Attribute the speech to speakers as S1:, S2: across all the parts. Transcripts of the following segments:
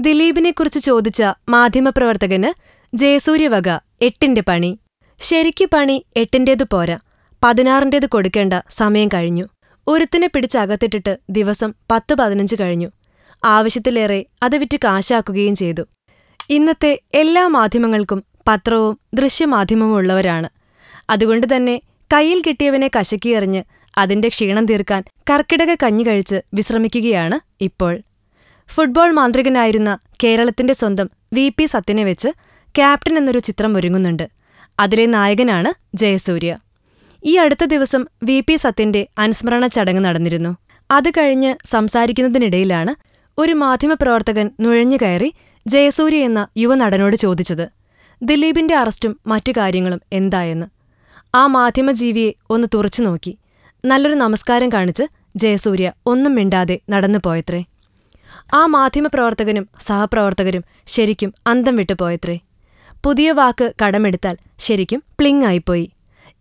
S1: ദിലീപിനെക്കുറിച്ച് ചോദിച്ച മാധ്യമപ്രവർത്തകന് ജയസൂര്യവക എട്ടിന്റെ പണി. ശരിക്കു പണി എട്ടിന്റേതു പോരാ. പതിനാറിന്റേത് കൊടുക്കേണ്ട സമയം കഴിഞ്ഞു. ഉരുത്തിനെ പിടിച്ചകത്തിട്ടിട്ട് ദിവസം പത്ത് പതിനഞ്ച് കഴിഞ്ഞു. ആവശ്യത്തിലേറെ അത് വിറ്റ് കാശാക്കുകയും ചെയ്തു. ഇന്നത്തെ എല്ലാ മാധ്യമങ്ങൾക്കും പത്രവും ദൃശ്യമാധ്യമവും ഉള്ളവരാണ്. അതുകൊണ്ട് തന്നെ കയ്യിൽ കിട്ടിയവനെ കശക്കിയെറിഞ്ഞ് അതിന്റെ ക്ഷീണം തീർക്കാൻ കർക്കിടക കഞ്ഞി കഴിച്ച് വിശ്രമിക്കുകയാണ് ഇപ്പോൾ. ഫുട്ബോൾ മാന്ത്രികനായിരുന്ന കേരളത്തിന്റെ സ്വന്തം വി പി സത്യനെ വെച്ച് ക്യാപ്റ്റൻ എന്നൊരു ചിത്രം ഒരുങ്ങുന്നുണ്ട്. അതിലെ നായകനാണ് ജയസൂര്യ. ഈ അടുത്ത ദിവസം വി പി സത്യന്റെ അനുസ്മരണ ചടങ്ങ് നടന്നിരുന്നു. അത് കഴിഞ്ഞ് സംസാരിക്കുന്നതിനിടയിലാണ് ഒരു മാധ്യമപ്രവർത്തകൻ നുഴഞ്ഞു കയറി ജയസൂര്യ എന്ന യുവനടനോട് ചോദിച്ചത് ദിലീപിന്റെ അറസ്റ്റും മറ്റു കാര്യങ്ങളും എന്തായെന്ന് ആ മാധ്യമജീവിയെ ഒന്ന് തുറച്ചു നോക്കി. നല്ലൊരു നമസ്കാരം കാണിച്ച് ജയസൂര്യ ഒന്നും മിണ്ടാതെ നടന്നു പോയത്രേ. ആ മാധ്യമപ്രവർത്തകനും സഹപ്രവർത്തകരും ശരിക്കും അന്തം വിട്ടുപോയത്രേ പുതിയ വാക്ക് കടമെടുത്താൽ ശരിക്കും പ്ലിങ് ആയിപ്പോയി.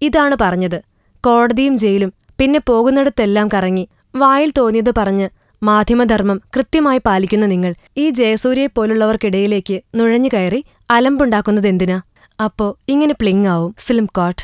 S1: ഇതാണ് പറഞ്ഞത്. കോടതിയും ജയിലും പിന്നെ പോകുന്നിടത്തെല്ലാം കറങ്ങി വായിൽ തോന്നിയത് പറഞ്ഞ് മാധ്യമധർമ്മം കൃത്യമായി പാലിക്കുന്ന നിങ്ങൾ ഈ ജയസൂര്യയെ പോലുള്ളവർക്കിടയിലേക്ക് നുഴഞ്ഞു കയറി അലമ്പുണ്ടാക്കുന്നതെന്തിനാ? അപ്പോ ഇങ്ങനെ പ്ലിങ് ആവും ഫിലിം കോട്ട്